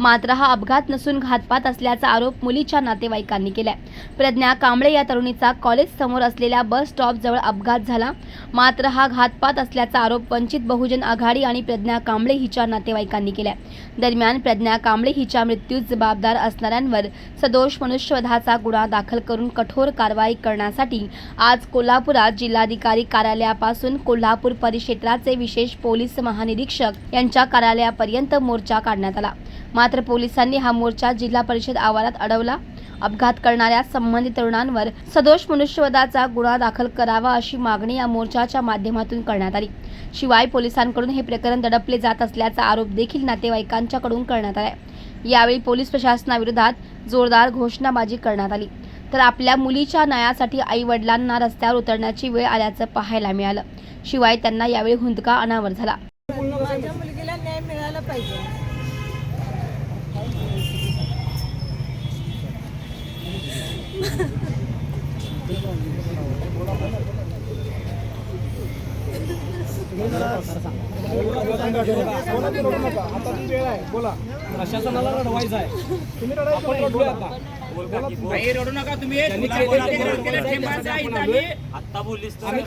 मात्र हा अपघात नसून घातपात असल्याचा आरोप मुलीच्या नातेवाईकांनी केलाय. प्रज्ञा कांबळे या तरुणीचा कॉलेज समोर असलेल्या बस स्टॉप जवळ अपघात झाला. मात्र हा घातपात असल्याचा आरोप वंचित बहुजन आघाडी आणि प्रज्ञा कांबळे हिच्या नातेवाईकांनी केलाय. दरम्यान प्रज्ञा कांबळे हिच्या मृत्यूस जबाबदार असणाऱ्यांवर सदोष मनुष्यवधाचा गुन्हा दाखल करून कठोर कारवाई करण्यासाठी आज कोल्हापुरात जिल्हाधिकारी कार्यालयापासून कोल्हापूर परिक्षेत्राचे विशेष पोलीस महानिरीक्षक यांच्या कार्यालयापर्यंत मोर्चा काढण्यात आला. मात्र मात्र पोलिसांनी हा मोर्चा जिल्हा परिषद आवारात अडवला. अपघात करणाऱ्या संबंधित तरुणांवर सदोष मनुष्यवधाचा गुन्हा दाखल करावा अशी मागणी या मोर्चाच्या माध्यमातून करण्यात आली. शिवाय पोलिसांकडून हे प्रकरण दडपले जात असल्याचा आरोप देखील नातेवाईकांच्याकडून करण्यात आला यावेळी पोलीस प्रशासनाविरोधात जोरदार घोषणाबाजी करण्यात आली. तर आपल्या मुलीच्या न्यायासाठी आई वडिलांना रस्त्यावर उतरण्याची वेळ आल्याचं पाहायला मिळालं. शिवाय त्यांना यावेळी हुंदका अनावर झाला माझ्या मुलगीला न्याय मिळाला पाहिजे प्रशासनाला रडवायचं आहे. आता रडू नका तुम्ही. आता बोललीस आम्ही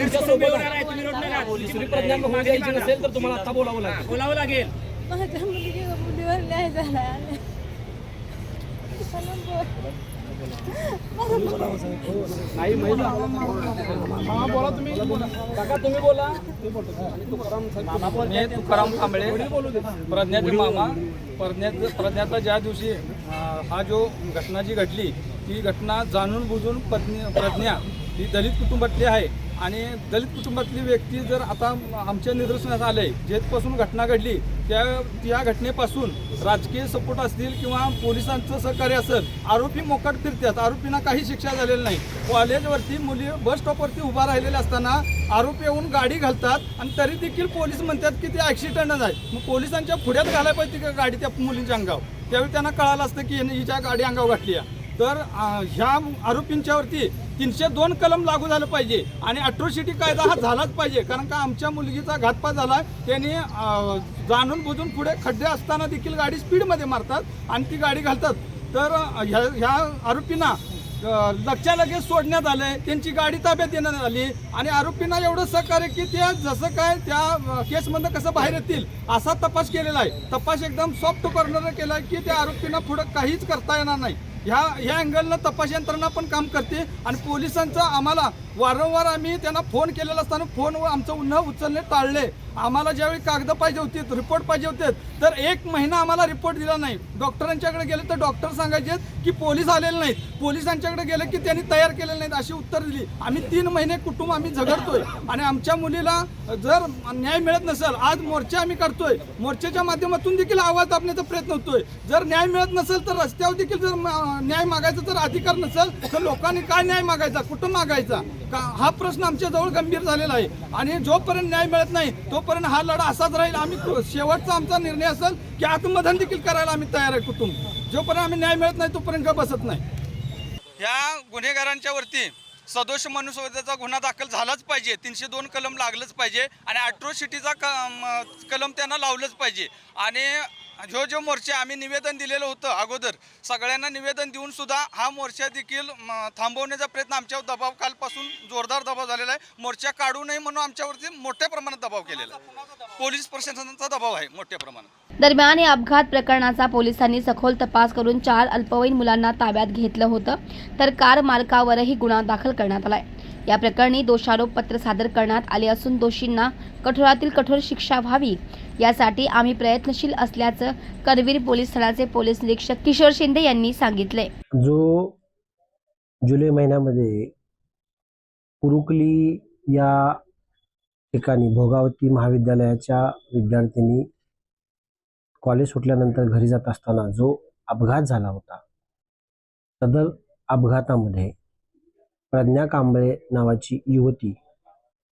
आहे. रडू नका. तुम्ही नसेल तर तुम्हाला आता बोलावं लागेल. बोलावं लागेल. माझ्या मुलगी मुलीवर न्याय झाला नाही महिला हा बोला तुम्ही काका तुम्ही बोला. तुकाराम तुकाराम कांबळे प्रज्ञाचे मामा प्रज्ञा प्रज्ञाचा ज्या दिवशी हा जो घटना जी घडली ती घटना जाणून बुजून पत्नी प्रज्ञा ही दलित कुटुंबातली आहे. आणि दलित कुटुंबातली व्यक्ती जर आता आमच्या निदर्शनास आले जेथपासून घटना घडली त्या त्या घटनेपासून राजकीय सपोर्ट असतील किंवा पोलिसांचं सहकार्य असेल आरोपी मोकाट फिरतात आरोपींना काही शिक्षा झालेली नाही. कॉलेजवरती मुली बस स्टॉपवरती उभा राहिलेले असताना आरोपी येऊन गाडी घालतात आणि तरी देखील पोलीस म्हणतात की ते ॲक्सिडेंटच आहे. मग पोलिसांच्या पुढ्यात घालायला पाहिजे का गाडी त्या मुलींच्या अंगावर. त्यावेळी त्यांना कळालं असतं की हिच्या गाडी अंगावर घातली आहे. तर ह्या आरोपींच्यावरती तीनशे दोन कलम लागू झालं पाहिजे. आणि अट्रोसिटी कायदा हा झालाच पाहिजे. कारण का आमच्या मुलगीचा घातपात झाला त्यांनी जाणून बुजून पुढे खड्डे असताना देखील गाडी स्पीडमध्ये मारतात आणि ती गाडी घालतात. तर ह्या ह्या आरोपींना लक्षा लगेच सोडण्यात आलंय. त्यांची गाडी ताब्यात देण्यात आली. आणि आरोपींना एवढं सहकार्य की ते जसं काय त्या केसमधनं कसं बाहेर येतील असा तपास केलेला आहे. तपास एकदम सॉफ्ट कॉर्नर केला आहे की त्या आरोपींना पुढं काहीच करता येणार नाही. ह्या ह्या अँगलनं तपास यंत्रणा पण काम करते आणि पोलिसांचा आम्हाला वारंवार आम्ही त्यांना फोन केलेला असताना फोनवर आमचं न उचलणे टाळले. आम्हाला ज्यावेळी कागदं पाहिजे होती रिपोर्ट पाहिजे होते तर एक महिना आम्हाला रिपोर्ट दिला नाही. डॉक्टरांच्याकडे गेले तर डॉक्टर सांगायचे की पोलीस आलेले नाहीत. पोलिसांच्याकडे गेले की त्यांनी तयार केलेले नाहीत अशी उत्तर दिली. आम्ही तीन महिने कुटुंब आम्ही झगडतोय. आणि आमच्या मुलीला जर न्याय मिळत नसेल आज मोर्चा आम्ही करतोय मोर्चाच्या माध्यमातून देखील आवाज दाबण्याचा प्रयत्न होतोय. जर न्याय मिळत नसेल तर रस्त्यावर देखील जर न्याय मागायचा जर अधिकार नसेल तर लोकांनी काय न्याय मागायचा? कुठं मागायचा? का? हा प्रश्न आमच्याजवळ गंभीर झालेला आहे. आणि जोपर्यंत न्याय मिळत नाही तोपर्यंत हा लढा असाच राहील. आम्ही शेवटचा आमचा निर्णय असेल की आत्मधन देखील करायला आम्ही तयार आहे कुटुंब. जोपर्यंत आम्ही न्याय मिळत नाही तोपर्यंत बसत नाही. या गुन्हेगारांच्या वरती सदोष मनुष्यवधाचा गुन्हा दाखल झालाच पाहिजे. तीनशे दोन कलम लागलंच पाहिजे आणि ॲट्रोसिटीचा क कलम त्यांना लावलंच पाहिजे. आणि जो जो मोर्चा आम्ही निवेदन दिलेलं होतं अगोदर सगळ्यांना निवेदन देऊन सुद्धा हा मोर्चा देखील थांबवण्याचा प्रयत्न आमच्यावर दबाव कालपासून जोरदार दबाव झालेला आहे. मोर्चा काढू नये म्हणून आमच्यावरती मोठ्या प्रमाणात दबाव केलेला आहे. पोलीस प्रशासनाचा दबाव आहे मोठ्या प्रमाणात. दरम्यान या अपघात प्रकरणाचा पोलिसांनी सखोल तपास करून चार अल्पवयीन मुलांना ताब्यात घेतलं होतं. तर कार मालकावरही गुन्हा दाखल करण्यात आलाय. या प्रकरणी दोषारोप पत्र सादर करण्यात आले असून दोषींना कठोरातील कठोर शिक्षा व्हावी. यासाठी आम्ही प्रयत्नशील असल्याचं करवीर पोलीस ठाण्याचे पोलीस निरीक्षक किशोर शिंदे यांनी सांगितले जो जुलै महिन्यामध्ये कुरुकली या ठिकाणी भोगावती महाविद्यालयाच्या विद्यार्थिनी कॉलेज सुटल्यानंतर घरी जात असताना जो अपघात झाला होता सदर अपघातामध्ये प्रज्ञा कांबळे नावाची युवती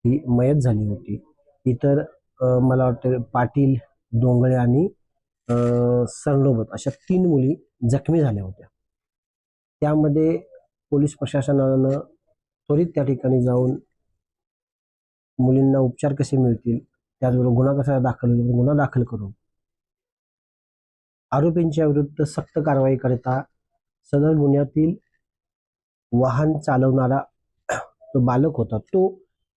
ही मयत झाली होती. इतर मला वाटतं पाटील डोंगळे आणि अं, सरनोबत अशा तीन मुली जखमी झाल्या होत्या. त्यामध्ये पोलीस प्रशासनानं त्वरित त्या ठिकाणी जाऊन मुलींना उपचार कसे मिळतील त्याचबरोबर गुन्हा कसा दाखल होईल गुन्हा दाखल करून आरोपींच्या विरुद्ध सक्त कारवाई करता सदर गुन्ह्यातील वाहन चालवणारा जो बालक होता तो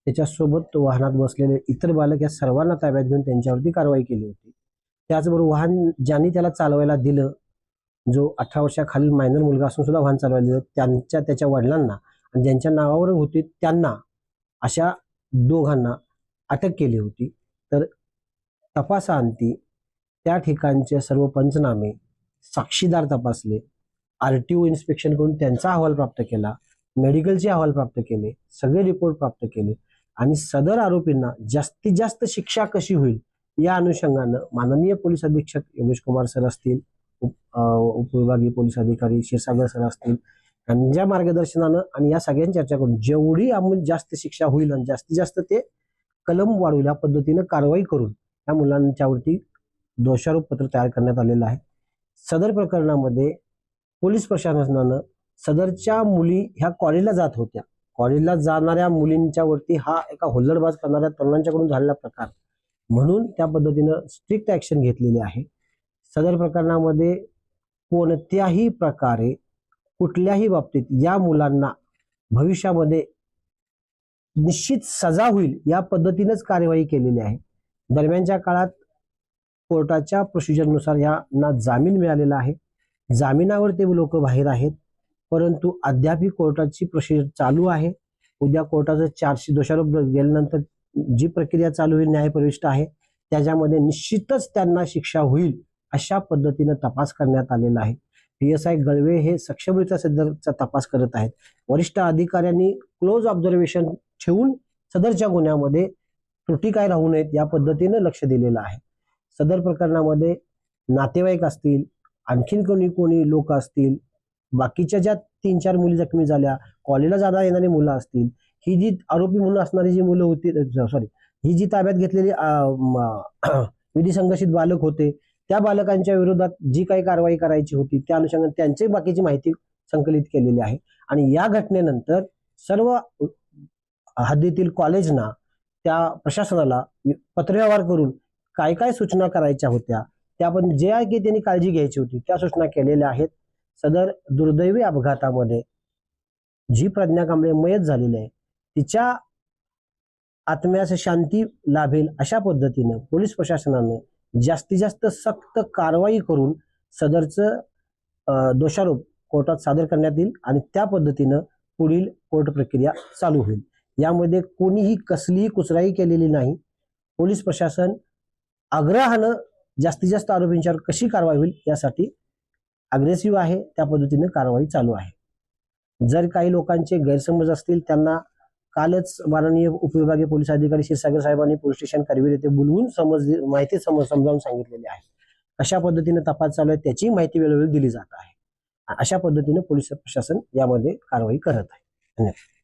त्याच्यासोबत वाहनात बसलेले इतर बालक या सर्वांना ताब्यात घेऊन त्यांच्यावरती कारवाई केली होती. त्याचबरोबर वाहन ज्यांनी त्याला चालवायला दिलं जो अठरा वर्षाखालील मायनर मुलगा असून सुद्धा वाहन चालवायला दिलं त्यांच्या त्याच्या वडिलांना आणि ज्यांच्या नावावर होती त्यांना अशा दोघांना अटक केली होती. तर तपासाअंती त्या ठिकाणचे सर्व पंचनामे साक्षीदार तपासले. आर टी ओ इन्स्पेक्शन करून त्यांचा अहवाल प्राप्त केला मेडिकलचे अहवाल प्राप्त केले सगळे रिपोर्ट प्राप्त केले आणि सदर आरोपींना जास्तीत जास्त शिक्षा कशी होईल या अनुषंगानं माननीय पोलीस अधीक्षक योगेश कुमार सर असतील उप उपविभागीय पोलीस अधिकारी क्षीरसागर सर असतील यांच्या मार्गदर्शनानं आणि या सगळ्यांची चर्चा करून जेवढी आम्ही जास्त शिक्षा होईल आणि जास्तीत जास्त ते कलम वाढवू या पद्धतीनं कारवाई करून या मुलांच्यावरती दोषारोप पत्र तयार करण्यात आलेलं आहे. सदर प्रकरणामध्ये पोलीस प्रशासनानं सदरच्या मुली ह्या कॉलेजला जात होत्या. कॉलेजला जाणाऱ्या मुलींच्या वरती हा एका हुल्लडबाज करणाऱ्या तरुणांच्याकडून झालेला प्रकार. म्हणून त्या पद्धतीनं स्ट्रिक्ट ऍक्शन घेतलेली आहे. सदर प्रकरणामध्ये कोणत्याही प्रकारे कुठल्याही बाबतीत या मुलांना भविष्यामध्ये निश्चित सजा होईल या पद्धतीनंच कार्यवाही केलेली आहे. दरम्यानच्या काळात कोर्टाच्या प्रोसिजरनुसार यांना जामीन मिळालेला आहे. जामिनावर ते लोक बाहेर आहेत. परंतु अद्यापही कोर्टाची प्रोसिजर चालू आहे. उद्या कोर्टाचं चारशे दोषारोप गेल्यानंतर जी प्रक्रिया चालू होईल न्यायप्रविष्ट आहे त्याच्यामध्ये निश्चितच त्यांना शिक्षा होईल अशा पद्धतीनं तपास करण्यात आलेला आहे. पी एस आय गळवे हे सक्षमरित्या सदरचा तपास करत आहेत. वरिष्ठ अधिकाऱ्यांनी क्लोज ऑब्झर्वेशन ठेवून सदरच्या गुन्ह्यामध्ये त्रुटी काय राहू नयेत या पद्धतीनं लक्ष दिलेलं आहे. सदर प्रकरणामध्ये नातेवाईक असतील आणखीन कोणी कोणी लोक असतील बाकीच्या ज्या तीन चार मुली जखमी झाल्या कॉलेजला जाता येणारी मुलं असतील ही जी आरोपी म्हणून असणारी जी मुलं होती सॉरी ही जी ताब्यात घेतलेली विधी संघर्षित बालक होते त्या बालकांच्या विरोधात जी काही कारवाई करायची होती त्या अनुषंगाने त्यांची बाकीची माहिती संकलित केलेली आहे. आणि या घटनेनंतर सर्व हद्दीतील कॉलेजना त्या प्रशासनाला पत्रव्यवहार करून काय काय सूचना करायच्या होत्या त्या पण आहे की त्यांनी काळजी घ्यायची होती त्या सूचना केलेल्या आहेत. सदर दुर्दैवी अपघातामध्ये जी प्रज्ञा कांबळे मयत झालेली आहे तिच्या आत्म्यास शांती लाभेल अशा पद्धतीनं पोलीस प्रशासनानं जास्तीत जास्त सक्त कारवाई करून सदरचं दोषारोप कोर्टात सादर करण्यात येईल आणि त्या पद्धतीनं पुढील कोर्ट प्रक्रिया चालू होईल. यामध्ये कोणीही कसलीही कुचराई केलेली नाही. पोलीस प्रशासन आग्रहानं जास्तीत जास्त आरोपींच्यावर कशी कारवाई होईल यासाठी अग्रेसिव्ह आहे त्या पद्धतीने कारवाई चालू आहे. जर काही लोकांचे गैरसमज असतील त्यांना कालच माननीय उपविभागीय पोलीस अधिकारी क्षीरसागर साहेबांनी पोलीस स्टेशन करवीर येथे बोलवून समज माहिती समज समजावून सांगितलेली आहे. कशा पद्धतीने तपास चालू आहे त्याची माहिती वेळोवेळी दिली जात आहे. अशा पद्धतीने पोलीस प्रशासन यामध्ये कारवाई करत आहे. धन्यवाद.